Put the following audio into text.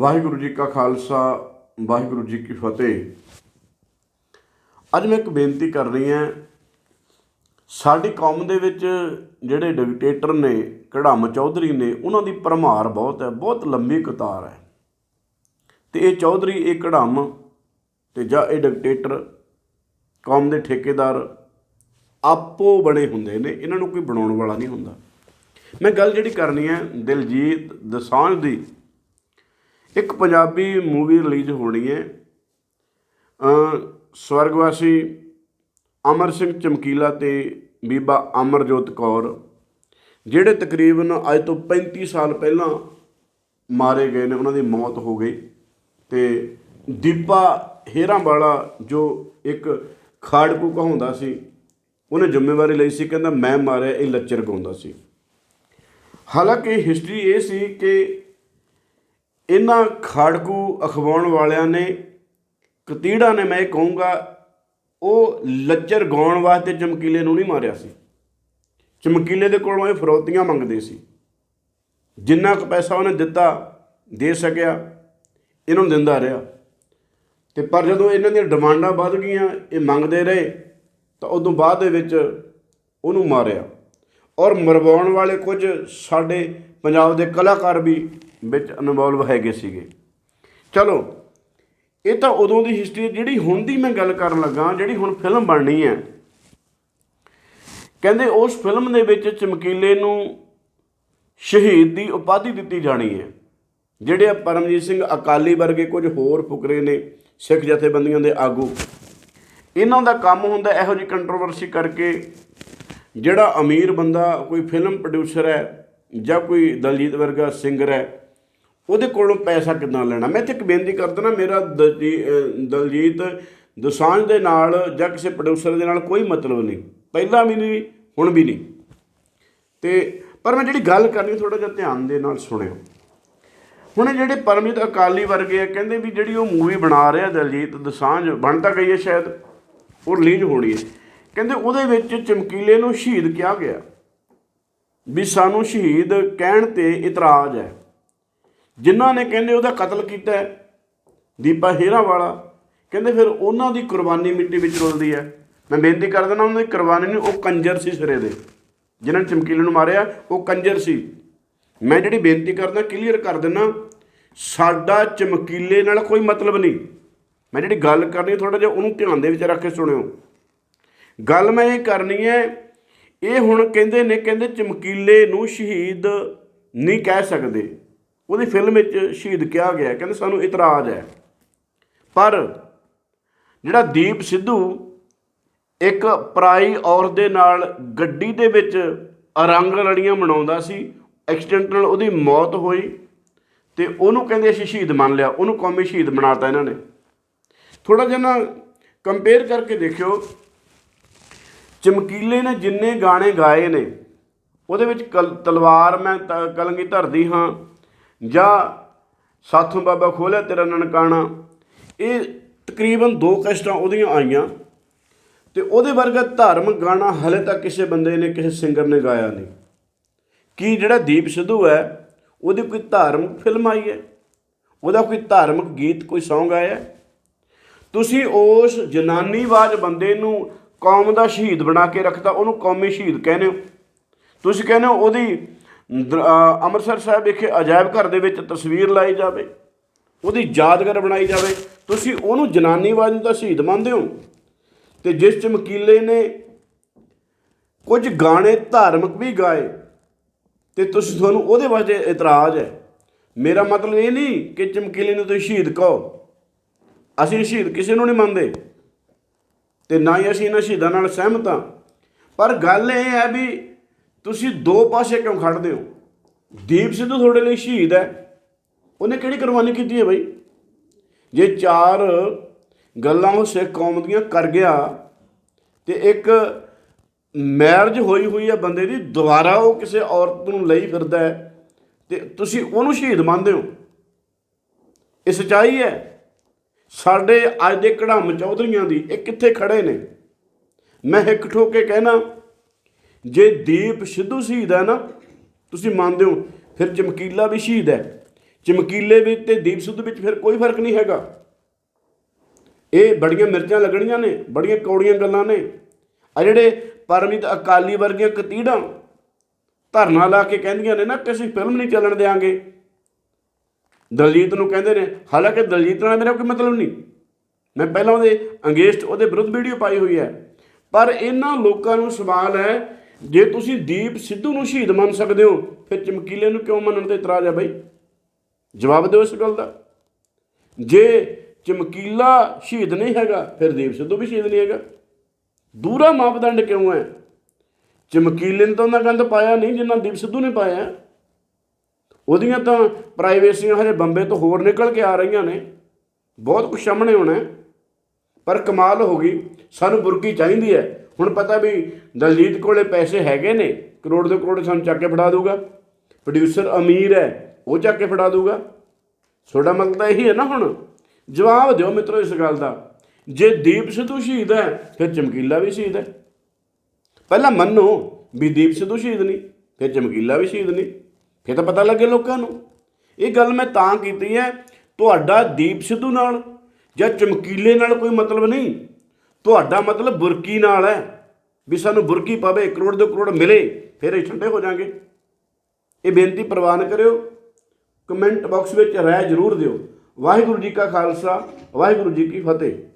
ਵਾਹਿਗੁਰੂ ਜੀ ਕਾ ਖਾਲਸਾ, ਵਾਹਿਗੁਰੂ ਜੀ ਕੀ ਫਤਿਹ। ਅੱਜ ਮੈਂ ਇੱਕ ਬੇਨਤੀ ਕਰ ਰਹੀ ਹਾਂ, ਸਾਡੀ ਕੌਮ ਦੇ ਵਿੱਚ ਜਿਹੜੇ ਡਿਕਟੇਟਰ ਨੇ ਕੜਾਮ ਚੌਧਰੀ ਨੇ, ਉਹਨਾਂ ਦੀ ਭਰਮਾਰ ਬਹੁਤ ਹੈ, ਬਹੁਤ ਲੰਬੀ ਕਤਾਰ ਹੈ। ਤੇ ਇਹ ਚੌਧਰੀ, ਇਹ ਕੜਾਮ ਤੇ ਜਾਂ ਇਹ ਡਿਕਟੇਟਰ ਕੌਮ ਦੇ ਠੇਕੇਦਾਰ ਆਪੋ ਬਣੇ ਹੁੰਦੇ ਨੇ, ਇਹਨਾਂ ਨੂੰ ਕੋਈ ਬਣਾਉਣ ਵਾਲਾ ਨਹੀਂ ਹੁੰਦਾ। ਮੈਂ ਗੱਲ ਜਿਹੜੀ ਕਰਨੀ ਹੈ, ਦਿਲਜੀਤ ਦਸਾਂਝ ਦੀ ਇੱਕ ਪੰਜਾਬੀ ਮੂਵੀ ਰਿਲੀਜ਼ ਹੋਣੀ ਹੈ। ਸਵਰਗਵਾਸੀ ਅਮਰ ਸਿੰਘ ਚਮਕੀਲਾ ਤੇ ਬੀਬਾ ਅਮਰਜੋਤ ਕੌਰ, ਜਿਹੜੇ ਤਕਰੀਬਨ ਅੱਜ ਤੋਂ 35 ਸਾਲ ਪਹਿਲਾਂ ਮਾਰੇ ਗਏ ਨੇ, ਉਹਨਾਂ ਦੀ ਮੌਤ ਹੋ ਗਈ ਤੇ ਦੀਪਾ ਹੇਰਾਂ ਵਾਲਾ ਜੋ ਇੱਕ ਖਾੜਕੂ ਕਹਾਉਂਦਾ ਸੀ, ਉਹਨੇ ਜ਼ਿੰਮੇਵਾਰੀ ਲਈ ਸੀ, ਕਹਿੰਦਾ ਮੈਂ ਮਾਰਿਆ, ਇਹ ਲੱਚਰ ਗਾਉਂਦਾ ਸੀ। ਹਾਲਾਂਕਿ ਹਿਸਟਰੀ ਇਹ ਸੀ ਕਿ ਇਹਨਾਂ ਖਾੜਕੂ ਅਖਵਾਉਣ ਵਾਲਿਆਂ ਨੇ, ਕਤੀੜਾ ਨੇ ਮੈਂ ਇਹ ਕਹੂੰਗਾ, ਉਹ ਲੱਚਰ ਗਾਉਣ ਵਾਸਤੇ ਚਮਕੀਲੇ ਨੂੰ ਨਹੀਂ ਮਾਰਿਆ ਸੀ। ਚਮਕੀਲੇ ਦੇ ਕੋਲੋਂ ਇਹ ਫਰੋਤੀਆਂ ਮੰਗਦੇ ਸੀ। ਜਿੰਨਾ ਕੁ ਪੈਸਾ ਉਹਨੇ ਦਿੱਤਾ, ਦੇ ਸਕਿਆ, ਇਹਨਾਂ ਨੂੰ ਦਿੰਦਾ ਰਿਹਾ। ਤੇ ਪਰ ਜਦੋਂ ਇਹਨਾਂ ਦੀਆਂ ਡਿਮਾਂਡਾਂ ਵੱਧ ਗਈਆਂ, ਇਹ ਮੰਗਦੇ ਰਹੇ, ਤਾਂ ਉਦੋਂ ਬਾਅਦ ਦੇ ਵਿੱਚ ਉਹਨੂੰ ਮਾਰਿਆ। ਔਰ ਮਰਵਾਉਣ ਵਾਲੇ ਕੁਝ ਸਾਡੇ ਪੰਜਾਬ ਦੇ ਕਲਾਕਾਰ ਵੀ ਵਿੱਚ ਇਨਵੋਲਵ ਹੈਗੇ ਸੀਗੇ। ਚਲੋ, ਇਹ ਤਾਂ ਉਦੋਂ ਦੀ ਹਿਸਟਰੀ ਜਿਹੜੀ ਹੁਣ ਦੀ ਮੈਂ ਗੱਲ ਕਰਨ ਲੱਗਾ, ਜਿਹੜੀ ਹੁਣ ਫਿਲਮ ਬਣਨੀ ਹੈ। ਕਹਿੰਦੇ ਉਸ ਫਿਲਮ ਦੇ ਵਿੱਚ ਚਮਕੀਲੇ ਨੂੰ ਸ਼ਹੀਦ ਦੀ ਉਪਾਧੀ ਦਿੱਤੀ ਜਾਣੀ ਹੈ। ਜਿਹੜੇ ਆ ਪਰਮਜੀਤ ਸਿੰਘ ਅਕਾਲੀ ਵਰਗੇ ਕੁਝ ਹੋਰ ਫੁਕਰੇ ਨੇ, ਸਿੱਖ ਜਥੇਬੰਦੀਆਂ ਦੇ ਆਗੂ। ਇਹਨਾਂ ਦਾ ਕੰਮ ਹੁੰਦਾ ਇਹੋ ਜਿਹੀ ਕੰਟਰੋਵਰਸੀ ਕਰਕੇ, ਜਿਹੜਾ ਅਮੀਰ ਬੰਦਾ ਕੋਈ ਫਿਲਮ ਪ੍ਰੋਡਿਊਸਰ ਹੈ ਜਾਂ ਕੋਈ ਦਲਜੀਤ ਵਰਗਾ ਸਿੰਗਰ ਹੈ ਉਹਦੇ ਕੋਲੋਂ ਪੈਸਾ ਕਿੱਦਾਂ ਲੈਣਾ? ਮੈਂ ਇੱਥੇ ਇੱਕ ਬੇਨਤੀ ਕਰ ਦਿੰਦਾ ਮੇਰਾ ਦਲਜੀ- ਅਹ, ਦਲਜੀਤ ਦੋਸਾਂਝ ਦੇ ਨਾਲ ਜਾਂ ਕਿਸੇ ਪ੍ਰੋਡਿਊਸਰ ਦੇ ਨਾਲ ਕੋਈ ਮਤਲਬ ਨਹੀਂ। ਪਹਿਲਾਂ ਵੀ ਨਹੀਂ, ਹੁਣ ਵੀ ਨਹੀਂ। ਤੇ ਪਰ ਮੈਂ ਜਿਹੜੀ ਗੱਲ ਕਰਨੀ ਥੋੜਾ ਜਿਹਾ ਧਿਆਨ ਦੇ ਨਾਲ ਸੁਣਿਓ। ਹੁਣ ਜਿਹੜੇ ਪਰਮਜੀਤ ਅਕਾਲੀ ਵਰਗੇ ਆ, ਕਹਿੰਦੇ ਵੀ ਜਿਹੜੀ ਉਹ ਮੂਵੀ ਬਣਾ ਰਿਹਾ ਦਲਜੀਤ ਦਸਾਂਝ, ਬਣ ਤਾਂ ਗਈ ਹੈ ਸ਼ਾਇਦ, ਉਹ ਰਿਲੀਜ਼ ਹੋਣੀ ਹੈ। ਕਹਿੰਦੇ ਉਹਦੇ ਵਿੱਚ ਚਮਕੀਲੇ ਨੂੰ ਸ਼ਹੀਦ ਕਿਹਾ ਗਿਆ। ਵੀ ਸਾਨੂੰ ਸ਼ਹੀਦ ਕਹਿਣ ਤੇ ਇਤਰਾਜ਼ ਹੈ। ਜਿਨ੍ਹਾਂ ਨੇ ਕਹਿੰਦੇ ਉਹਦਾ ਕਤਲ ਕੀਤਾ ਦੀਪਾ ਹੇਰਾ ਵਾਲਾ ਕਹਿੰਦੇ ਫਿਰ ਉਹਨਾਂ ਦੀ ਕੁਰਬਾਨੀ ਮਿੱਟੀ ਵਿੱਚ ਰੁਲਦੀ ਹੈ। ਮੈਂ ਬੇਨਤੀ ਕਰ ਦਿੰਦਾ ਉਹਨਾਂ ਦੀ ਕੁਰਬਾਨੀ ਨੂੰ, ਉਹ ਕੰਜਰ ਸੀ ਸਿਰੇ ਦੇ। ਜਿਨ੍ਹਾਂ ਨੇ ਚਮਕੀਲੇ ਨੂੰ ਮਾਰਿਆ, ਉਹ ਕੰਜਰ ਸੀ। ਮੈਂ ਜਿਹੜੀ ਬੇਨਤੀ ਕਰਦਾ ਕਲੀਅਰ ਕਰ ਦਿੰਦਾ, ਸਾਡਾ ਚਮਕੀਲੇ ਨਾਲ ਕੋਈ ਮਤਲਬ ਨਹੀਂ। ਮੈਂ ਜਿਹੜੀ ਗੱਲ ਕਰਨੀ ਥੋੜਾ ਜਿਹਾ ਉਹਨੂੰ ਧਿਆਨ ਦੇ ਵਿੱਚ ਰੱਖ ਕੇ ਸੁਣਿਓ। ਗੱਲ ਮੈਂ ਇਹ ਕਰਨੀ ਹੈ, ਇਹ ਹੁਣ ਕਹਿੰਦੇ ਨੇ, ਕਹਿੰਦੇ ਚਮਕੀਲੇ ਨੂੰ ਸ਼ਹੀਦ ਨਹੀਂ ਕਹਿ ਸਕਦੇ। ਉਹਦੀ ਫਿਲਮ ਵਿੱਚ ਸ਼ਹੀਦ ਕਿਹਾ ਗਿਆ ਕਹਿੰਦੇ ਸਾਨੂੰ ਇਤਰਾਜ਼ ਹੈ। ਪਰ ਜਿਹੜਾ ਦੀਪ ਸਿੱਧੂ ਇੱਕ ਪਰਾਈ ਔਰਤ ਦੇ ਨਾਲ ਗੱਡੀ ਦੇ ਵਿੱਚ ਰੰਗ ਲੜੀਆਂ ਮਨਾਉਂਦਾ ਸੀ ਐਕਸੀਡੈਂਟ ਨਾਲ ਉਹਦੀ ਮੌਤ ਹੋਈ ਤੇ ਉਹਨੂੰ ਕਹਿੰਦੇ ਅਸੀਂ ਸ਼ਹੀਦ ਮੰਨ ਲਿਆ, ਉਹਨੂੰ ਕੌਮੀ ਸ਼ਹੀਦ ਬਣਾਤਾ ਇਹਨਾਂ ਨੇ। ਥੋੜਾ ਜਿਹਾ ਨਾ ਕੰਪੇਅਰ ਕਰਕੇ ਦੇਖਿਓ, ਚਮਕੀਲੇ ਨੇ ਜਿੰਨੇ ਗਾਣੇ ਗਾਏ ਨੇ, ਉਹਦੇ ਵਿੱਚ ਕਲ- ਤਲਵਾਰ ਮੈਂ ਤ- ਕਲੰਗੀ ਧਰਦੀ ਹਾਂ ਜਾਂ ਸਾਥੋਂ ਬਾਬਾ ਖੋਲਿਆ ਤੇਰਾ ਨਨਕਾਣਾ। ਇਹ ਤਕਰੀਬਨ ਦੋ ਕਸ਼ਟਾਂ ਉਹਦੀਆਂ ਆਈਆਂ ਤੇ ਉਹਦੇ ਵਰਗਾ ਧਾਰਮਿਕ ਗਾਣਾ ਹਲੇ ਤੱਕ ਕਿਸੇ ਬੰਦੇ ਨੇ, ਕਿਸੇ ਸਿੰਗਰ ਨੇ ਗਾਇਆ ਨਹੀਂ। ਕੀ ਜਿਹੜਾ ਦੀਪ ਸਿੱਧੂ ਹੈ, ਉਹਦੀ ਕੋਈ ਧਾਰਮਿਕ ਫਿਲਮ ਆਈ ਹੈ? ਉਹਦਾ ਕੋਈ ਧਾਰਮਿਕ ਗੀਤ, ਕੋਈ ਸੌਂਗ ਆਇਆ ਤੁਸੀਂ ਉਸ ਜਨਾਨੀਵਾਜ ਬੰਦੇ ਨੂੰ ਕੌਮ ਦਾ ਸ਼ਹੀਦ ਬਣਾ ਕੇ ਰੱਖਦਾ ਉਹਨੂੰ ਕੌਮੀ ਸ਼ਹੀਦ ਕਹਿੰਦੇ ਹੋ। ਤੁਸੀਂ ਕਹਿੰਦੇ ਹੋ ਉਹਦੀ ਅੰਮ੍ਰਿਤਸਰ ਸਾਹਿਬ ਵਿਖੇ ਅਜਾਇਬ ਘਰ ਦੇ ਵਿੱਚ ਤਸਵੀਰ ਲਾਈ ਜਾਵੇ, ਉਹਦੀ ਯਾਦਗਾਰ ਬਣਾਈ ਜਾਵੇ। ਤੁਸੀਂ ਉਹਨੂੰ ਜਨਾਨੀਵਾਜ ਨੂੰ ਤਾਂ ਸ਼ਹੀਦ ਮੰਨਦੇ ਹੋ। ਤੇ ਜਿਸ ਚਮਕੀਲੇ ਨੇ ਕੁਝ ਗਾਣੇ ਧਾਰਮਿਕ ਵੀ ਗਾਏ, ਤੇ ਤੁਸੀਂ ਤੁਹਾਨੂੰ ਉਹਦੇ ਵਾਸਤੇ ਇਤਰਾਜ਼ ਹੈ। ਮੇਰਾ ਮਤਲਬ ਇਹ ਨਹੀਂ ਕਿ ਚਮਕੀਲੇ ਨੂੰ ਤੁਸੀਂ ਸ਼ਹੀਦ ਕਹੋ। ਅਸੀਂ ਸ਼ਹੀਦ ਕਿਸੇ ਨੂੰ ਨਹੀਂ ਮੰਨਦੇ, ਤੇ ਨਾ ਹੀ ਅਸੀਂ ਇਹਨਾਂ ਸ਼ਹੀਦਾਂ ਨਾਲ ਸਹਿਮਤ ਹਾਂ। ਪਰ ਗੱਲ ਇਹ ਹੈ ਵੀ ਤੁਸੀਂ ਦੋ ਪਾਸੇ ਕਿਉਂ ਖੜਦੇ ਹੋ? ਦੀਪ ਸਿੱਧੂ ਤੁਹਾਡੇ ਲਈ ਸ਼ਹੀਦ ਹੈ। ਉਹਨੇ ਕਿਹੜੀ ਕੁਰਬਾਨੀ ਕੀਤੀ ਹੈ ਬਈ? ਜੇ ਚਾਰ ਗੱਲਾਂ ਉਹ ਸਿੱਖ ਕੌਮ ਦੀਆਂ ਕਰ ਗਿਆ ਤੇ ਇੱਕ ਮੈਰਿਜ ਹੋਈ ਹੋਈ ਹੈ ਬੰਦੇ ਦੀ, ਦੁਬਾਰਾ ਉਹ ਕਿਸੇ ਔਰਤ ਨੂੰ ਲਈ ਫਿਰਦਾ ਹੈ ਤੇ ਤੁਸੀਂ ਉਹਨੂੰ ਸ਼ਹੀਦ ਮੰਨਦੇ ਹੋ। ਇਹ ਸਚਾਈ ਹੈ। ਸਾਡੇ ਅੱਜ ਦੇ ਕੜਾਮ ਚੌਧਰੀਆਂ ਦੀ ਇਹ ਕਿੱਥੇ ਖੜੇ ਨੇ? ਮੈਂ ਇੱਕ ਠੋਕੇ ਕਹਿਣਾ ਜੇ ਦੀਪ ਸਿੱਧੂ ਸ਼ਹੀਦ ਹੈ ਨਾ, ਤੁਸੀਂ ਮੰਨਦੇ ਹੋ, ਫਿਰ ਚਮਕੀਲਾ ਵੀ ਸ਼ਹੀਦ ਹੈ। ਚਮਕੀਲੇ ਵਿੱਚ ਤੇ ਦੀਪ ਸਿੱਧੂ ਵਿੱਚ ਫਿਰ ਕੋਈ ਫ਼ਰਕ ਨਹੀਂ ਹੈਗਾ। ਇਹ ਬੜੀਆਂ ਮਿਰਚਾਂ ਲੱਗਣੀਆਂ ਨੇ, ਬੜੀਆਂ ਕੌੜੀਆਂ ਗੱਲਾਂ ਨੇ। ਆ ਜਿਹੜੇ ਪਰਮਿਤ ਅਕਾਲੀ ਵਰਗੀਆਂ ਕਤੀੜਾਂ ਧਰਨਾ ਲਾ ਕੇ ਕਹਿੰਦੀਆਂ ਨੇ ਨਾ ਕਿ ਅਸੀਂ ਫਿਲਮ ਨਹੀਂ ਚੱਲਣ ਦੇਾਂਗੇ ਦਲਜੀਤ ਨੂੰ ਕਹਿੰਦੇ ਨੇ, ਹਾਲਾਂਕਿ ਦਲਜੀਤ ਨਾਲ ਮੇਰਾ ਕੋਈ ਮਤਲਬ ਨਹੀਂ। ਮੈਂ ਪਹਿਲਾਂ ਉਹਦੇ ਅੰਗੇਸਟ, ਉਹਦੇ ਵਿਰੁੱਧ ਵੀਡੀਓ ਪਾਈ ਹੋਈ ਹੈ। ਪਰ ਇਹਨਾਂ ਲੋਕਾਂ ਨੂੰ ਸਵਾਲ ਹੈ ਜੇ ਤੁਸੀਂ ਦੀਪ ਸਿੱਧੂ ਨੂੰ ਸ਼ਹੀਦ ਮੰਨ ਸਕਦੇ ਹੋ, ਫਿਰ ਚਮਕੀਲੇ ਨੂੰ ਕਿਉਂ ਮੰਨਣ ਤੇ ਇਤਰਾਜ਼ ਹੈ ਬਾਈ? ਜਵਾਬ ਦਿਓ ਇਸ ਗੱਲ ਦਾ। ਜੇ ਚਮਕੀਲਾ ਸ਼ਹੀਦ ਨਹੀਂ ਹੈਗਾ, ਫਿਰ ਦੀਪ ਸਿੱਧੂ ਵੀ ਸ਼ਹੀਦ ਨਹੀਂ ਹੈਗਾ। ਦੂਰਾ ਮਾਪਦੰਡ ਕਿਉਂ ਹੈ? ਚਮਕੀਲੇ ਨੇ ਤਾਂ ਉਹਨਾਂ ਗੰਦ ਪਾਇਆ ਨਹੀਂ, ਜਿੰਨਾ ਦੀਪ ਸਿੱਧੂ ਨੇ ਪਾਇਆ ਉਹਦੀਆਂ ਤਾਂ ਪ੍ਰਾਈਵੇਸੀਆਂ ਹਜੇ ਬੰਬੇ ਤੋਂ ਹੋਰ ਨਿਕਲ ਕੇ ਆ ਰਹੀਆਂ ਨੇ। ਬਹੁਤ ਕੁਝ ਸਾਹਮਣੇ ਹੋਣਾ ਪਰ ਕਮਾਲ ਹੋ ਗਈ। ਸਾਨੂੰ ਬੁਰਕੀ ਚਾਹੀਦੀ ਹੈ। ਹੁਣ ਪਤਾ ਵੀ ਦਲਜੀਤ ਕੋਲੇ ਪੈਸੇ ਹੈਗੇ ਨੇ, ਕਰੋੜ ਦੇ ਕਰੋੜ ਸਾਨੂੰ ਚੱਕ ਕੇ ਫੜਾ ਦੂਗਾ ਪ੍ਰੋਡਿਊਸਰ ਅਮੀਰ ਹੈ, ਉਹ ਚੱਕ ਕੇ ਫੜਾ ਦੂਗਾ ਤੁਹਾਡਾ ਮਤਲਬ ਤਾਂ ਇਹੀ ਹੈ ਨਾ ਹੁਣ। ਜਵਾਬ ਦਿਓ ਮਿੱਤਰੋ ਇਸ ਗੱਲ ਦਾ। ਜੇ ਦੀਪ ਸਿੱਧੂ ਸ਼ਹੀਦ ਹੈ, ਫਿਰ ਚਮਕੀਲਾ ਵੀ ਸ਼ਹੀਦ ਹੈ। ਪਹਿਲਾਂ ਮੰਨੋ ਵੀ ਦੀਪ ਸਿੱਧੂ ਸ਼ਹੀਦ ਨਹੀਂ, ਫਿਰ ਚਮਕੀਲਾ ਵੀ ਸ਼ਹੀਦ ਨਹੀਂ। ਫਿਰ ਤਾਂ ਪਤਾ ਲੱਗੇ ਲੋਕਾਂ ਨੂੰ। ਇਹ ਗੱਲ ਮੈਂ ਤਾਂ ਕੀਤੀ ਹੈ, ਤੁਹਾਡਾ ਦੀਪ ਸਿੱਧੂ ਨਾਲ ਜਾਂ ਚਮਕੀਲੇ ਨਾਲ ਕੋਈ ਮਤਲਬ ਨਹੀਂ। ਤੁਹਾਡਾ ਮਤਲਬ ਬੁਰਕੀ ਨਾਲ ਹੈ ਵੀ ਸਾਨੂੰ ਬੁਰਕੀ ਪਾਵੇ ਕਰੋੜ, ਦੇ ਕਰੋੜ ਮਿਲੇ, ਫਿਰ ਇਹ ਠੰਡੇ ਹੋ ਜਾਾਂਗੇ। ਇਹ ਬੇਨਤੀ ਪ੍ਰਵਾਨ ਕਰਿਓ। ਕਮੈਂਟ ਬਾਕਸ ਵਿੱਚ ਰਾਏ ਜ਼ਰੂਰ ਦਿਓ। ਵਾਹਿਗੁਰੂ ਜੀ ਕਾ ਖਾਲਸਾ, ਵਾਹਿਗੁਰੂ ਜੀ ਕੀ ਫਤਿਹ।